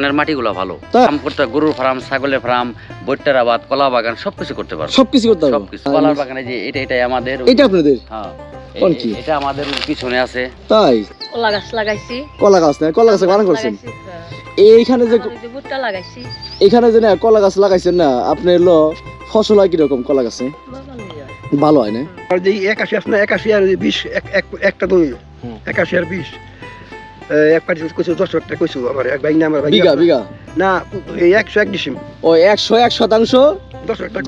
এখানের মাটিগুলো ভালো। তাই? ফার্ম করতে গরুর ফার্ম ছাগলের ফার্ম বৈট্টার আবাদ কলা বাগান সবকিছু করতে পারব। সবকিছু করতে হবে সবকিছু। কলার বাগানে যে এটা এটাই আমাদের। এটা আপনাদের? হ্যাঁ। এটা আমাদের পিছনে আছে। তাই? কলা গাছ লাগাইছি। কলা গাছ না কলা গাছ বাগান করছেন? হ্যাঁ। এইখানে যে ভুট্টা লাগাইছি। এখানে যে না কলা গাছ লাগাইছেন না আপনি হলো ফসল হয় কীরকম কলা গাছে। ভালো হয়। না? আর যে একাশি আছে না একাশি আর বিশ এক- এক- একটা দুই হুম। একাশি আর বিশ। এক পার্টি কইছো দশ টাকা কইছো আমার এক ভাই না আমার ভাই বিঘা বিঘা? না একশো এক ডিসিম ও একশো এক শতাংশ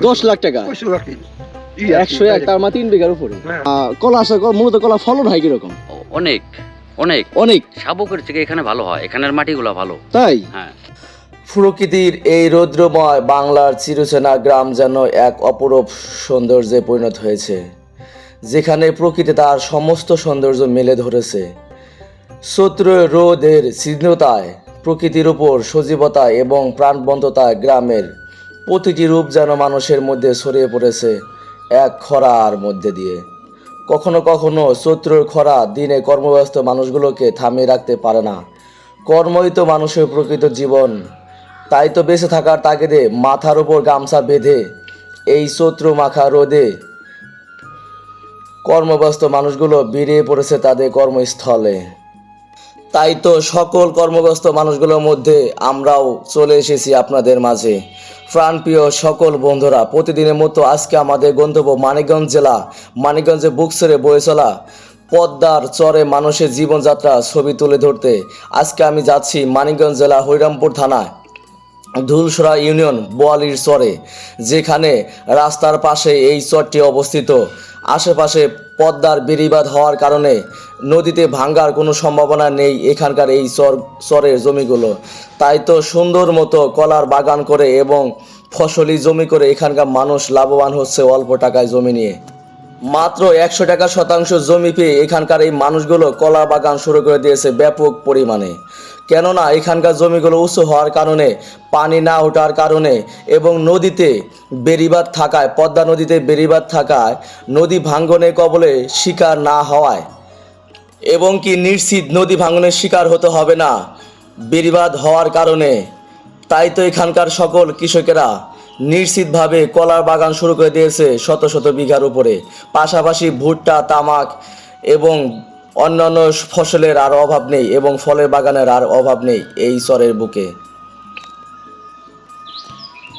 দশ লাখ টাকা? কইছো আর কি। একশো এক তার মানে তিন বিঘার উপরে? হ্যাঁ। কলা আসে মূলত কলা ফলন হয় কীরকম? অনেক অনেক। অনেক? শাবকের থেকে এখানে ভালো হয় এখানের মাটিগুলো ভালো। তাই? হ্যাঁ। প্রকৃতির এই রৌদ্রময় বাংলার চিরচেনা গ্রাম যেন এক অপরূপ সৌন্দর্যে পরিণত হয়েছে যেখানে প্রকৃতি তার সমস্ত সৌন্দর্য মেলে ধরেছে। শত্রু রোদের ছিদ্রতায় প্রকৃতির উপর সজীবতা এবং প্রাণবন্ততায় গ্রামের প্রতিটি রূপ যেন মানুষের মধ্যে ছড়িয়ে পড়েছে এক খরার মধ্যে দিয়ে। কখনো কখনো শত্রুর খরা দিনে কর্মব্যস্ত মানুষগুলোকে থামিয়ে রাখতে পারে না। কর্মই তো মানুষের প্রকৃত জীবন, তাই তো বেঁচে থাকার তাগিদে মাথার উপর গামছা বেঁধে এই শত্রু মাখা রোদে কর্মব্যস্ত মানুষগুলো বেরিয়ে পড়েছে তাদের কর্মস্থলে। তাই তো সকল কর্মব্যস্ত মানুষগুলোর মধ্যে আমরাও চলে এসেছি আপনাদের মাঝে। প্রাণপ্রিয় সকল বন্ধুরা, প্রতিদিনের মতো আজকে আমাদের গন্তব্য মানিকগঞ্জ জেলা মানিকগঞ্জে বুকসরে বয়ে চলা পদ্মার চরে মানুষের জীবনযাত্রা ছবি তুলে ধরতে। আজকে আমি যাচ্ছি মানিকগঞ্জ জেলা হরিরামপুর থানায়, ধুলসরা ইউনিয়ন বোয়ালির চরে, যেখানে রাস্তার পাশে এই চরটি অবস্থিত। আশেপাশে পদ্মার বেড়িবাঁধ হওয়ার কারণে নদীতে ভাঙ্গার কোনো সম্ভাবনা নেই এখানকার এই চর চরের জমিগুলো। তাই তো সুন্দর মতো কলার বাগান করে এবং ফসলি জমি করে এখানকার মানুষ লাভবান হচ্ছে অল্প টাকায় জমি নিয়ে। মাত্র একশো টাকা শতাংশ জমি পেয়ে এখানকার এই মানুষগুলো কলা বাগান শুরু করে দিয়েছে ব্যাপক পরিমাণে। কেননা এখানকার জমিগুলো উঁচু হওয়ার কারণে, পানি না ওঠার কারণে এবং নদীতে বেড়িবাঁধ থাকায়, পদ্মা নদীতে বেড়িবাঁধ থাকায় নদী ভাঙ্গনে কবলে শিকার না হওয়ায়। এবং কি নিশ্চিত নদী ভাঙনের শিকার হতে হবে না? বেড়িবাঁধ হওয়ার কারণে। তাই তো এখানকার সকল কৃষকেরা নিশ্চিতভাবে কলার বাগান শুরু করে দিয়েছে শত শত বিঘার উপরে। পাশাপাশি ভুট্টা তামাক এবং অন্যান্য ফসলের আর অভাব নেই এবং ফলের বাগানের আর অভাব নেই এই চরের বুকে।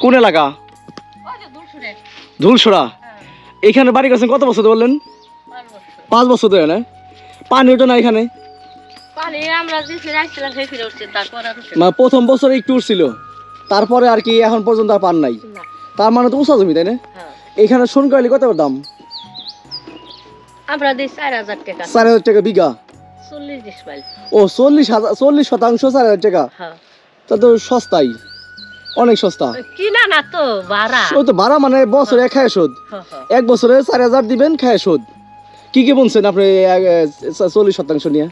কোন এলাকা? হ্যাঁ, এখানে বাড়ি করছেন কত বছর বললেন? পাঁচ বছর। ধরে না? পানি ওঠে না এখানে? প্রথম বছর একটু উঠছিল। তারপরে আর কি এখন পর্যন্ত আর পান নাই। তার মানে তো উঁচা জমি তাই না? হ্যাঁ। এখানে সোনকালি কত দাম? আমরা দিই চার হাজার টাকা। চার হাজার টাকা বিঘা? ও চল্লিশ হাজার চল্লিশ শতাংশ চার হাজার টাকা? হ্যাঁ। তা তো সস্তাই। অনেক সস্তা। কিনা না তো ভাড়া। ওই তো ভাড়া মানে বছরে খায় হ্যাঁ, হ্যাঁ। এক বছরে চার হাজার দিবেন খায় শোধ। কি কি বলছেন আপনি চল্লিশ শতাংশ নিয়ে?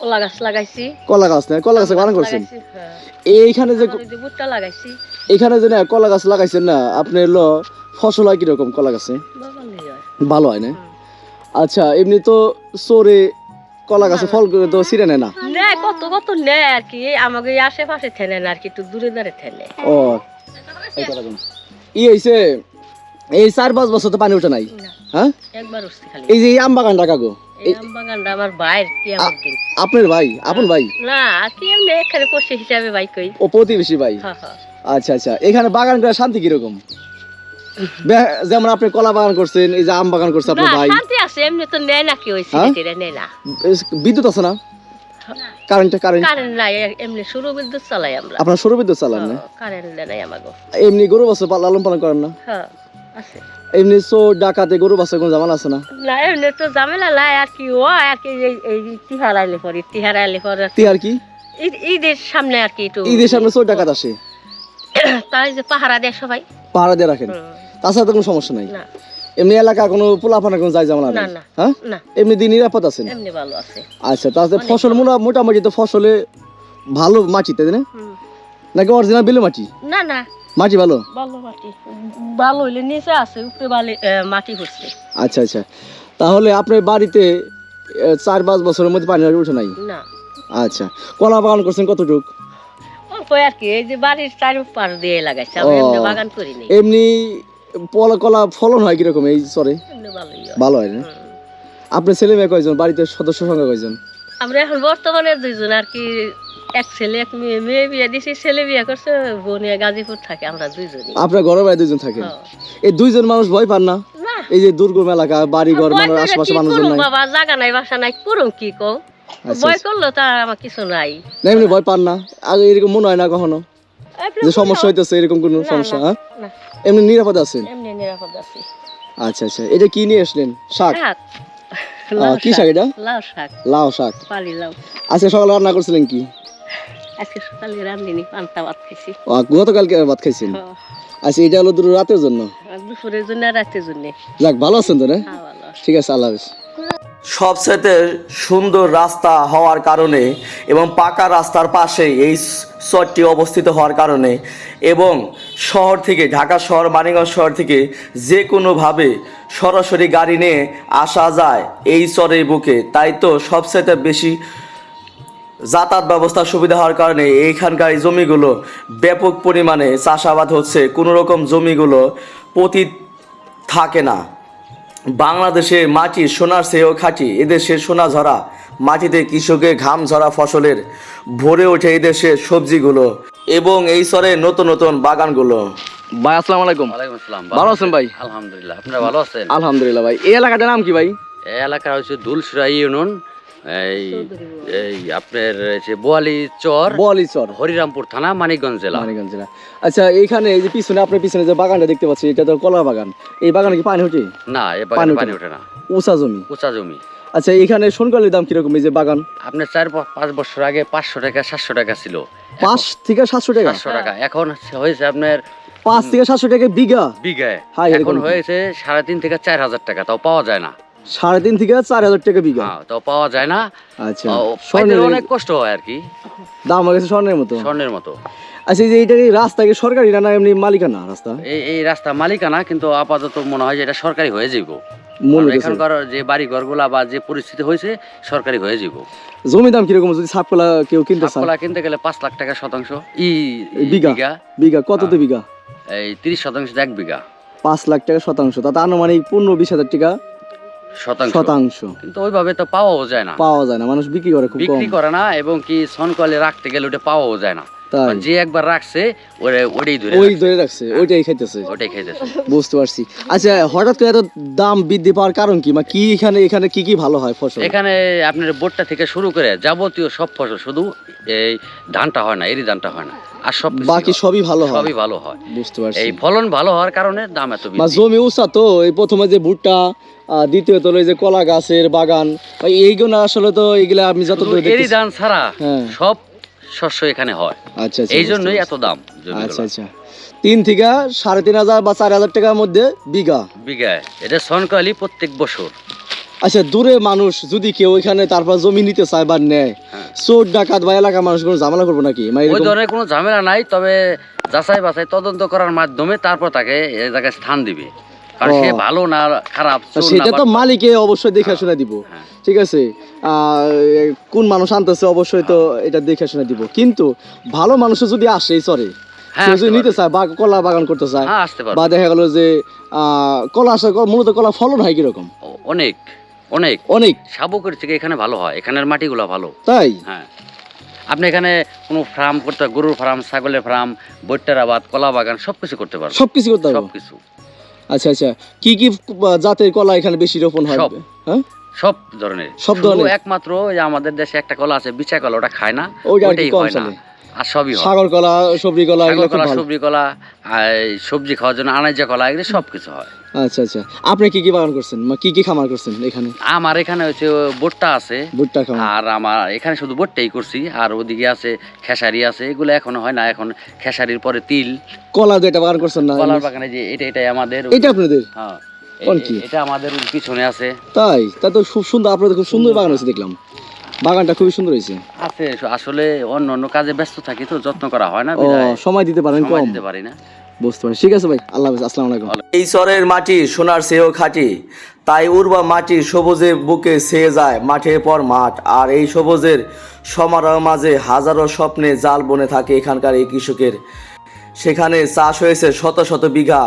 কলা গাছ লাগাইছি। কলা গাছ না? কলা গাছে বাগান করছেন? হ্যাঁ। এইখানে যে ভুট্টা লাগাইছি। এখানে যে না কলা গাছ লাগাইছেন না আপনি হলো ফসল হয় কীরকম কলা গাছে। ভালো হয় না। আচ্ছা এমনি তো চোরে কলা গাছে ফল তো ছিঁড়ে নেয় না? কত কত নেয় আর কি আমাকে আশেপাশে থেনে না আর কি একটু দূরে দূরে থেনে। ও। ই হয়েছে এই চার পাঁচ বছর তো পানি ওঠে নাই? হ্যাঁ? এই যে আম বাগানটা কাগো আপনার ভাই? আপন ভাই? না এখানে হিসাবে ভাই কই। ও প্রতিবেশী ভাই? হ্যাঁ হ্যাঁ। আচ্ছা আচ্ছা। এখানে বাগান করে শান্তি কীরকম? যেমন আপনি কলা বাগান করছেন এই যে আম বাগান করছে আপনার ভাই। শান্তি আছে এমনি তো নেয় না কি ওই হ্যাঁ? সিলেটেরা নেয় না। বিদ্যুৎ আছে না? Current current? কারেন্ট নাই এমনি সৌর বিদ্যুৎ চালাই আমরা। আপনার সৌর বিদ্যুৎ চালান না? কারেন্ট নাই আমাকে এমনি গরু বছর লালন পালন করেন না? হ্যাঁ। এমনি চোর ডাকাতে গরু বাচ্চা কোনো জামাল আছে না? না এমনি তো ঝামেলা নাই আর কি ও আর কি এই- তিহার আইলে পরে তিহার আইলে পরে তিয়ার কি। ঈদের সামনে আর কি একটু ঈদের সামনে চোর ডাকাত আসে। তাই যে পাহারা দেয় সবাই। দিয়ে রাখেন। তাছাড়া তো কোনো সমস্যা নাই। এমনি এলাকা কোনো পোলাপানা কোনো যায় জামাল না হ্যাঁ? এমনি দিন নিরাপদ আছেন? এমনি ভালো আছে। আচ্ছা তাহলে ফসল মোটা- মোটামুটি তো ফসলে ভালো মাটি তাই না? নাকি অরিজিনাল বেলে মাটি? না না। মাটি ভালো? ভালো মাটি। ভালো হইলে নিচে আছে উপরে বালি মাটি পড়ছে আচ্ছা আচ্ছা। তাহলে আপনার বাড়িতে চার পাঁচ বছরের মধ্যে পানি উঠে নাই? না। আচ্ছা। কলা বাগান করছেন কতটুক? ওই আর কি এই যে বাড়ির চারপাশ দিয়ে লাগাইছে আমি। এমনি বাগান করিনি এমনি পলা কলা ফলন হয় কীরকম এই হয়। ভালো হয় না। আপনার ছেলে মেয়ে কয়জন? বাড়িতে সদস্য সংখ্যা কয়জন? আমরা এখন বর্তমানে দুইজন আর কি এক ছেলে এক মেয়ে মেয়ে বিয়ে দিছি ছেলে বিয়ে করছে বোনিয়া গাজীপুর থাকে আমরা দুইজনই। আপনার ঘরের বাড়ি দুইজন থাকেন হ্যাঁ। এই দুইজন মানুষ ভয় পান না? এই যে দুর্গম এলাকা বাড়ি ঘর মানুষ আশেপাশে মানুষজন নাই। বাবা? জাগা নাই বাসা নাই করুম কি কো আচ্ছা, ভয় আচ্ছা। করল তা আমার কিছু নাই। না এমনি ভয় পান না? আগে এরকম মনে হয় না কখনো? যে সমস্যা হইতেছে এরকম কোনো সমস্যা হ্যাঁ? এমনি নিরাপদ আছেন? এমনি নিরাপদ আছি। আচ্ছা আচ্ছা। এটা কি নিয়ে আসলেন? শাক? কি শাক এটা? লাউ শাক। লাউ শাক। পালি লাউ। আজকে সকালে রান্না করছিলেন কি? আজকে সকালে রান্ধিনি পান্তা ভাত খাইছি। গতকালকে ভাত খাইছেন। আচ্ছা এটা হলো দুটো রাতের জন্য? দুপুরের জন্য রাতের জন্য। যাক ভালো আছেন তো না? হ্যাঁ ভালো আছে। ঠিক আছে আল্লাহ হাফিজ। সবচেয়ে সুন্দর রাস্তা হওয়ার কারণে এবং পাকা রাস্তার পাশে এই চরটি অবস্থিত হওয়ার কারণে এবং শহর থেকে ঢাকা শহর মানিকগঞ্জ শহর থেকে যে কোনোভাবে সরাসরি গাড়ি নিয়ে আসা যায় এই চরের বুকে। তাই তো সবচেয়ে বেশি যাতায়াত ব্যবস্থার সুবিধা হওয়ার কারণে এইখানকার এই জমিগুলো ব্যাপক পরিমাণে চাষাবাদ হচ্ছে কোনো রকম জমিগুলো পতি থাকে না। বাংলাদেশের মাটি সোনার চেয়েও খাঁটি এদেশে সোনা ঝরা মাটিতে কৃষকের ঘাম ঝরা ফসলের ভরে ওঠে এদেশের সবজিগুলো এবং এই স্তরে নতুন নতুন বাগানগুলো। ভাই আসসালামু আলাইকুম। ওয়ালাইকুম আসসালাম ভালো আছেন ভাই? আলহামদুলিল্লাহ আপনারা ভালো আছেন? আলহামদুলিল্লাহ ভাই এই এলাকাটার নাম কি ভাই? এই এলাকা হচ্ছে দুলসুরা ইউনিয়ন এই এই আপনার যে বোয়ালি চর বলি চর। হরিরামপুর থানা মানিকগঞ্জ জেলা। মানিকগঞ্জ জেলা। আচ্ছা এইখানে এই যে পিছনে আপনার পিছনে যে বাগানটা দেখতে পাচ্ছি এটা তো কলা বাগান। এই বাগানে কি পানি হচ্ছে না এ পানি বাগানে পানি ওঠে না। উঁচা জমি? উঁচা জমি। আচ্ছা এখানে সোনকালের দাম কীরকম এই যে বাগান? আপনার চার পাঁচ বছর আগে পাঁচশো টাকা সাতশো টাকা ছিল। পাঁচ থেকে সাতশো টাকা? সাতশো টাকা। এখন হয়েছে আপনার পাঁচ থেকে সাতশো টাকা বিঘা। বিঘায়। এখন হয়েছে সাড়ে তিন থেকে চার হাজার টাকা তাও পাওয়া যায় না। সাড়ে তিন থেকে চার হাজার টাকা বিঘা। তাও পাওয়া যায় না। আচ্ছা। স্বর্ণের অনেক কষ্ট হয় আর কি। দাম হয়ে গেছে স্বর্ণের মতো। স্বর্ণের মতো। আচ্ছা যে এটা রাস্তা কি সরকারি না এমনি মালিকানা রাস্তা? এই এই রাস্তা মালিকানা কিন্তু আপাতত মনে হয় যে এটা সরকারি হয়ে হইতেছে এখানকার যে বাড়ি ঘরগুলা বা যে পরিস্থিতি হয়েছে সরকারি হয়ে যাব জমি দাম কীরকম? যদি সাপকলা কেউ কিনতে সাপকলা কিনতে গেলে পাঁচ লাখ টাকা শতাংশ। ই বিঘা? বিঘা। বিঘা। কততে বিঘা? এই তিরিশ শতাংশ এক বিঘা। পাঁচ লাখ টাকা শতাংশ। তাতে আনুমানিক পনেরো বিশ হাজার টাকা শতাংশ। শতাংশ। কিন্তু ওইভাবে তো পাওয়াও যায় না। পাওয়া যায় না মানুষ বিক্রি করে খুব বিক্রি করে না এবং কি সনকলে রাখতে গেলে ওটা পাওয়াও যায় না। যে একবার রাখছে ওটাই ধরে ওই ধরে রাখছে ওইটাই খাইতেছে। খাইতেছে। বুঝতে পারছি। আচ্ছা হঠাৎ করে এত দাম বৃদ্ধি পাওয়ার কারণ কি? মানে কি এখানে এখানে কি কি ভালো হয় ফসল? এখানে আপনার বোটটা থেকে শুরু করে যাবতীয় সব ফসল শুধু এই ধানটা হয় না এরই ধানটা হয় না। আর সব বাকি সবই ভালো হয়। সবই ভালো হয়। বুঝতে পারছি। এই ফলন ভালো হওয়ার কারণে দাম এত বেশি জমি উঁচা তো এই প্রথমে যে ভুট্টা দ্বিতীয়ত হলো যে কলা গাছের বাগান এইগুলো আসলে তো এগুলা আমি এরই দেখতেছি। ধান ছাড়া হ্যাঁ। সব শস্য এখানে হয়। আচ্ছা আচ্ছা এই জন্যই এত দাম আচ্ছা আচ্ছা। তিন থেকে সাড়ে তিন হাজার বা চার হাজার টাকার মধ্যে বিঘা। বিঘায়। এটা সনকালি প্রত্যেক বছর। আচ্ছা দূরে মানুষ যদি কেউ এখানে তারপর জমি নিতে চায় বা নেয় হ্যাঁ। চোর ডাকাত বা এলাকার মানুষ কোনো ঝামেলা করব নাকি? মানে ওই ধরনের কোনো ঝামেলা নাই তবে যাচাই বাছাই তদন্ত করার মাধ্যমে তারপর তাকে এই জায়গায় স্থান দিবে। কারণ সে ভালো না খারাপ সেটা তো মালিকে অবশ্যই দেখে শুনে দিব। হ্যাঁ। ঠিক আছে? কোন মানুষ আনতেছে অবশ্যই তো এটা দেখে শুনে দিব। কিন্তু ভালো মানুষ যদি আসে হ্যাঁ, নিতে চায় বা কলা বাগান করতে চায় হ্যাঁ বা দেখা গেল যে কলা আসে মূলত কলা ফলন হয় কীরকম? অনেক অনেক। অনেক। শাবকের থেকে এখানে ভালো হয় এখানের মাটিগুলো ভালো। তাই? হ্যাঁ। আপনি এখানে কোনো ফার্ম করতে গরুর ফার্ম ছাগলের ফার্ম বৈট্টার আবাদ কলা বাগান সব কিছু করতে পারবেন। সবকিছু করতে সব হবে কিছু আচ্ছা আচ্ছা। কি কি জাতের কলা এখানে বেশি রোপণ হয়? হ্যাঁ? সব ধরনের। সব ধরনের? একমাত্র আমাদের দেশে একটা কলা আছে বিছা কলা ওটা খায় না। ওটাই হয় না। আর সবই হয়। সাগর কলা সবজি কলা এগুলো কলা ভালো। সবজি কলা সবজি খাওয়ার জন্য আনাজা কলা এগুলো সবকিছু হয়। আচ্ছা আচ্ছা। আপনি কি কি বাগান করছেন? কি কি খামার করছেন এখানে? আমার এখানে হচ্ছে বোটটা আছে। খামার। আর আমার এখানে শুধু বোটটাই করছি। আর ওদিকে আছে খেসারি আছে। এগুলো এখনও হয় না। এখন খেসারির পরে তিল। কলা যেটা বাগান করছেন না? কলার বাগানে যে এটা এটাই আমাদের। এটা আপনাদের? হ্যাঁ। কি? এটা আমাদের পিছনে আছে। তাই? তা তো খুব সুন্দর আপনাদের খুব সুন্দর বাগান হয়েছে দেখলাম। বাগানটা খুবই সুন্দর হয়েছে। আছে আসলে অন্য অন্য কাজে ব্যস্ত থাকি তো যত্ন করা হয় না সময় দিতে পারেন কম। দিতে পারি না। বুঝতে পারি ঠিক আছে ভাই, আল্লাহ হাফেজ, আসসালামু আলাইকুম। এই চরের মাটি, সোনার চেয়েও খাঁটি, তাই উর্বর মাটি সবুজে বুকে ছেয়ে যায় মাঠের পর মাঠ। আর এই সবুজের সমারোহ মাঝে হাজারো স্বপ্নে জাল বনে থাকে এখানকার এই কৃষকের। সেখানে চাষ হয়েছে শত শত বিঘা,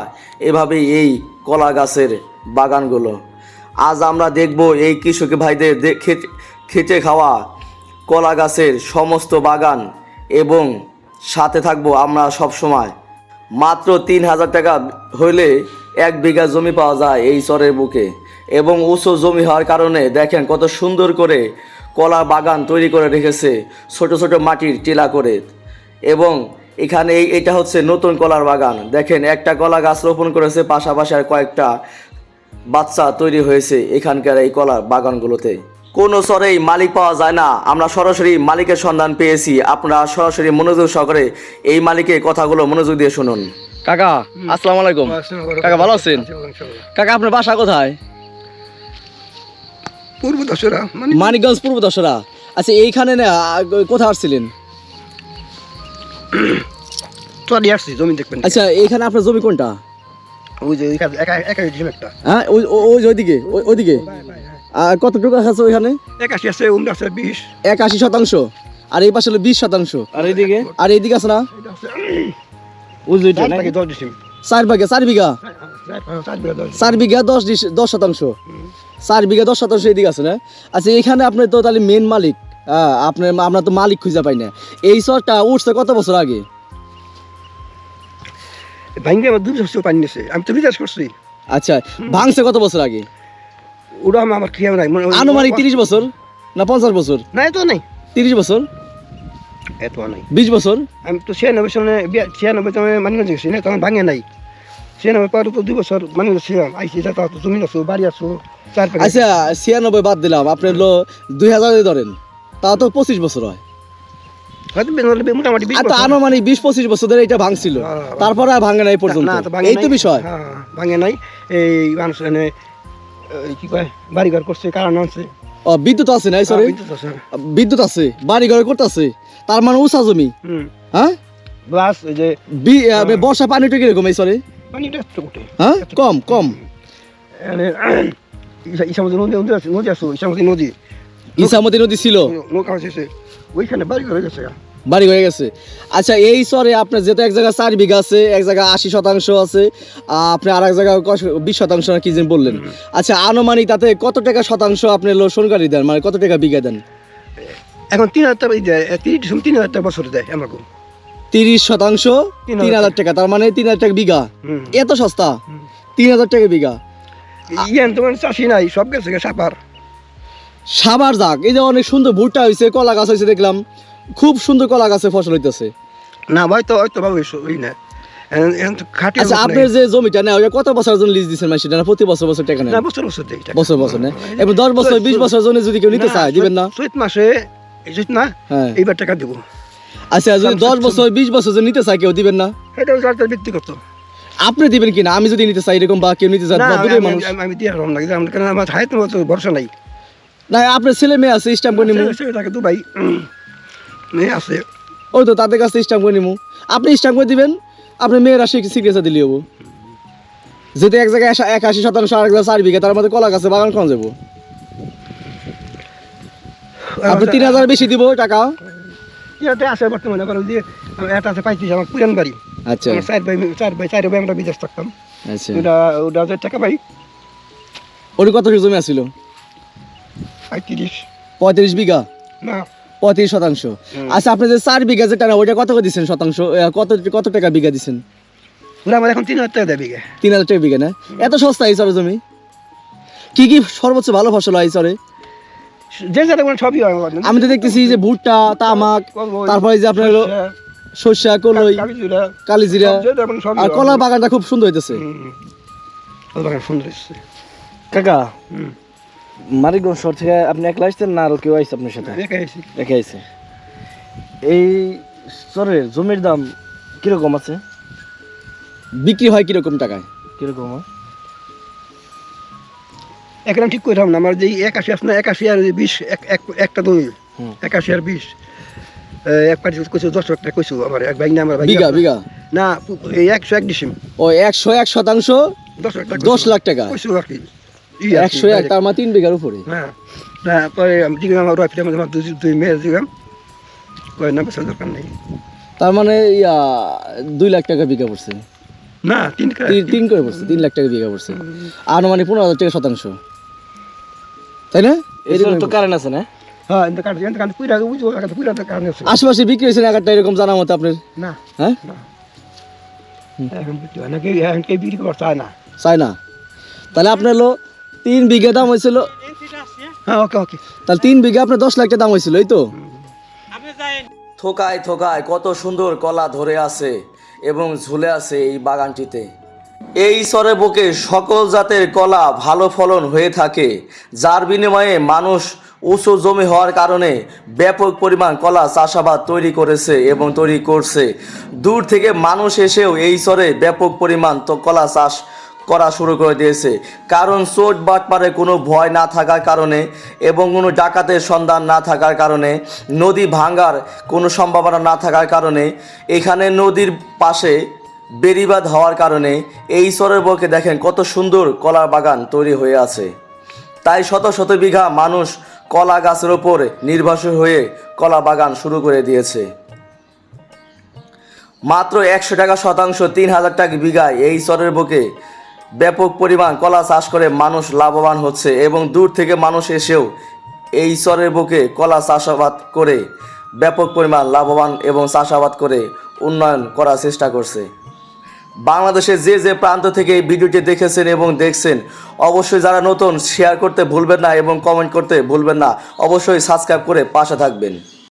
এভাবেই এই কলা গাছের বাগানগুলো। আজ আমরা দেখব এই কৃষক ভাইদের খেটে খাওয়া কলা গাছের সমস্ত বাগান এবং সাথে থাকব আমরা সব সময় মাত্র তিন হাজার টাকা হইলে এক বিঘা জমি পাওয়া যায় এই চরের বুকে। এবং উঁচু জমি হওয়ার কারণে দেখেন কত সুন্দর করে কলা বাগান তৈরি করে রেখেছে ছোট ছোট মাটির টিলা করে। এবং এখানে এই- এটা হচ্ছে নতুন কলার বাগান। দেখেন একটা কলা গাছ রোপণ করেছে, পাশাপাশি আর কয়েকটা বাচ্চা তৈরি হয়েছে এখানকার এই কলার বাগানগুলোতে। কোনো স্তরেই মালিক পাওয়া যায় না আমরা সরাসরি মালিকের সন্ধান পেয়েছি। আপনারা সরাসরি মনোযোগ সহকারে এই মালিকের কথাগুলো মনোযোগ দিয়ে শুনুন। কাকা আসসালামু আলাইকুম। কাকা ভালো আছেন? কাকা আপনার বাসা কোথায়? পূর্ব দশরা মানে মানিকগঞ্জ পূর্ব দশরা। আচ্ছা এইখানে না কোথায় আসছিলেন? চলে আসছি জমি দেখবেন। আচ্ছা এইখানে আপনার জমি কোনটা? ওই যে একা একা একা একটা। হ্যাঁ ওই ওই- ওই ওইদিকে ওই- ওইদিকে। আর কতটুকু আছে ওইখানে? একাশি আছে আছে বিশ। একাশি শতাংশ। আর এই পাশে হলো বিশ শতাংশ। আর এইদিকে? আর এইদিকে আছে না? উজুইটা চার দশ ডিসিম। চার বিঘা চার বিঘা? চার- বিঘা দশ দশ ডিস- দশ শতাংশ। চার বিঘা দশ শতাংশ এদিকে আছে না? আচ্ছা এখানে আপনি তো তাহলে মেন মালিক। হ্যাঁ আপনার আমরা তো মালিক খুঁজে পাই না। এই চরটা উঠছে কত বছর আগে? ভাঙ্গে আমার দুই বছর পানি নিছে। আমি তো রিচার্জ করছি। আচ্ছা ভাঙছে কত বছর আগে? ওটা আমার খেয়াল নাই। মনে- আনুমানিক তিরিশ বছর না পঞ্চাশ বছর? না এত নাই। তিরিশ বছর? এত নাই। বিশ বছর? আমি তো ছিয়ানব্বই বিয়া- ছিয়ানব্বই সালে মানিগঞ্জ গেছি না তখন ভাঙে নাই। ছিয়ানব্বই পরে তো দুই বছর মানিগঞ্জ ছিলাম আইসি তা তো জমি আছো বাড়ি আছো চার আচ্ছা ছিয়ানব্বই বাদ দিলাম। আপনি হলো দুই হাজার ধরেন। তাও তো পঁচিশ বছর হয়। তো। আনুমানিক বিশ পঁচিশ বছর ধরে এটা ভাঙছিল। হ্যাঁ, তারপরে আর ভাঙে না এই পর্যন্ত। তো এই তো নাই। বিষয়। হ্যাঁ, ভাঙে নাই। এই মানুষ কি কয় বাড়ি ঘর করছে কারণ আছে ও বিদ্যুৎ আছে না সরি বিদ্যুৎ আছে। বিদ্যুৎ আছে বাড়ি ঘরে করতেছে। তার মানে উঁচা জমি। হ্যাঁ? প্লাস এই যে বর্ষা পানিটা কীরকম এই সরি পানিটা একটু হ্যাঁ? কম কম। ইসামতি নদী নদী আছে নদী আছে ইসামতি নদী। ইসামতি নদী ছিল। আছে ওইখানে বাড়ি ঘর হয়ে গেছে বাড়ি হয়ে গেছে। আচ্ছা এই সরে আপনার যেহেতু এক জায়গায় চার বিঘা আছে এক জায়গায় আশি শতাংশ আছে আপনি আর এক জায়গায় বিশ শতাংশ না কি যেন বললেন। আচ্ছা আনুমানিক তাতে কত টাকা শতাংশ আপনি হলো সরকারি দেন? মানে কত টাকা বিঘা দেন? এখন তিন হাজার টাকা দেয় তিরিশ তিন হাজার টাকা বছর দেয় আমাকে। তিরিশ শতাংশ তিন হাজার টাকা তার মানে তিন হাজার টাকা বিঘা। এত সস্তা? তিন হাজার টাকা বিঘা। ইয়ান তোমার চাষি নাই সব গেছে সাপার। সাবার যাক এই যে অনেক সুন্দর ভুট্টা হয়েছে কলা গাছ হয়েছে দেখলাম। খুব সুন্দর কলা গাছে ফসল হইতেছে। না ভাই তো হয়তো এসো ওই না। এখন- এখন তো খাটি আচ্ছা আপনার যে জমিটা নেই কত বছরের জন্য লিজ দিচ্ছেন মাসিটা না প্রতি বছর বছর টাকা না বছর বছর বছর বছর নেই এবার দশ বছর বিশ বছর জন্য যদি কেউ নিতে চায় দিবেন না? চৈত মাসে না এইবার টাকা দেবো। আচ্ছা যদি দশ বছর বিশ বছর যদি নিতে চায় কেউ দিবেন না? এটা যার ব্যক্তিগত। আপনি দিবেন কিনা আমি যদি নিতে চাই এরকম বা কেউ নিতে মানুষ। আমি- দিয়ে আমার মতো ভরসা নাই। না আপনার ছেলে মেয়ে আছে স্ট্যাম্প করে দুবাই। মেয়ে আছে। ওই তো তাদের কাছে স্ট্যাম্প করে নিমু। আপনি স্ট্যাম্প করে দিবেন আপনার মেয়েরা সিগনেচার দিলে হব। যেহেতু এক জায়গায় একাশি শতাংশ আর এক চার বিঘা তার মধ্যে কলা গাছে বাগান কম যাব? আপনি তিন হাজার বেশি দিব টাকা। ইয়াতে আছে বর্তমানে আবার ওই যে আমার একটা আছে পঁয়ত্রিশ আমার পুরান বাড়ি। আচ্ছা। চার ভাই চার ভাই চার ভাই আমরা বিদেশ থাকতাম। আচ্ছা। ওটা ওটা হাজার টাকা পাই ওর কত জমি আছিল? পঁয়ত্রিশ। পঁয়ত্রিশ বিঘা? না। পঁয়ত্রিশ শতাংশ। আচ্ছা আপনি যে চার বিঘা যে টাকা ওইটা কত করে দিচ্ছেন শতাংশ? কত কত টাকা বিঘা দিচ্ছেন? ওরা আমার এখন তিন হাজার টাকা দেয় বিঘে। তিন হাজার টাকা বিঘা না? এত সস্তা এই চরে জমি? কি কি সর্বোচ্চ ভালো ফসল হয় চরে? যে মানে সবই হয় আমি তো দেখতেছি যে ভুট্টা তামাক তারপরে যে আপনার সর্ষা কলই কালিজিরা, আর কলা বাগানটা খুব সুন্দর হইতেছে। কাকা। মানিকগঞ্জ শহর থেকে আপনি একলা আসছেন না আরও কেউ আসছে আপনার সাথে? দেখে আইছে। এই চরের জমির দাম কীরকম আছে? বিক্রি হয় কীরকম টাকায়? কীরকম হয়? একদম ঠিক করে না আমার যে একাশি আছে না একাশি আর বিশ এক- এক- একটা দই একাশি আর বিশ। এক পাটি কইছো দশ টাকা কইছো আমার এক না আমার বিঘা বিঘা? না একশো এক ডিসিম ও একশো এক শতাংশ দশ লাখ টাকা দশ লাখ টাকা। কইছো আর কি। একশো এক তার মানে তিন বিঘার উপরে। হ্যাঁ তারপরে আমি আমার আমার দুই দুই মেয়ে দিলাম। কয় না দরকার নেই। তার মানে ইয়া দুই লাখ টাকা বিঘা পড়ছে। না তিন তিন- করে পড়ছে তিন লাখ টাকা বিঘা পড়ছে। আনুমানিক পনেরো হাজার টাকা শতাংশ। তাই না? এই তো কারেন্ট আছে না? হ্যাঁ আশেপাশে বিক্রি হয়েছে না একটা এরকম জানা মতো আপনার? না হ্যাঁ? হয় বিক্রি করতে চায় না। চাই না। তাহলে আপনার হলো তিন বিঘা দাম হয়েছিল। হ্যাঁ ওকে ওকে। তাহলে তিন বিঘা আপনার দশ লাখ টাকা দাম হয়েছিল এই তো? থোকায় থোকায় কত সুন্দর কলা ধরে আছে এবং ঝুলে আছে এই বাগানটিতে। এই সরে বুকে সকল জাতের কলা ভালো ফলন হয়ে থাকে যার বিনিময়ে মানুষ উঁচু জমি হওয়ার কারণে ব্যাপক পরিমাণ কলা চাষাবাদ তৈরি করেছে এবং তৈরি করছে। দূর থেকে মানুষ এসেও এই সরে ব্যাপক পরিমাণ তো কলা চাষ করা শুরু করে দিয়েছে। কারণ চোট বাটপারে কোনো ভয় না থাকার কারণে এবং কোনো ডাকাতের সন্ধান না থাকার কারণে, নদী ভাঙ্গার কোনো সম্ভাবনা না থাকার কারণে, এখানে নদীর পাশে বেরিবাদ হওয়ার কারণে এই সরের বকে দেখেন কত সুন্দর কলার বাগান তৈরি হয়ে আছে। তাই শত শত বিঘা মানুষ কলা গাছের ওপর নির্ভরশীল হয়ে কলা বাগান শুরু করে দিয়েছে। মাত্র একশো টাকা শতাংশ তিন হাজার টাকা বিঘায় এই চরের বুকে ব্যাপক পরিমাণ কলা চাষ করে মানুষ লাভবান হচ্ছে এবং দূর থেকে মানুষ এসেও এই চরের বুকে কলা চাষাবাদ করে ব্যাপক পরিমাণ লাভবান এবং চাষাবাদ করে উন্নয়ন করার চেষ্টা করছে। বাংলাদেশের যে যে প্রান্ত থেকে এই ভিডিওটি দেখেছেন এবং দেখছেন, অবশ্যই যারা নতুন শেয়ার করতে ভুলবেন না এবং কমেন্ট করতে ভুলবেন না, অবশ্যই সাবস্ক্রাইব করে পাশে থাকবেন।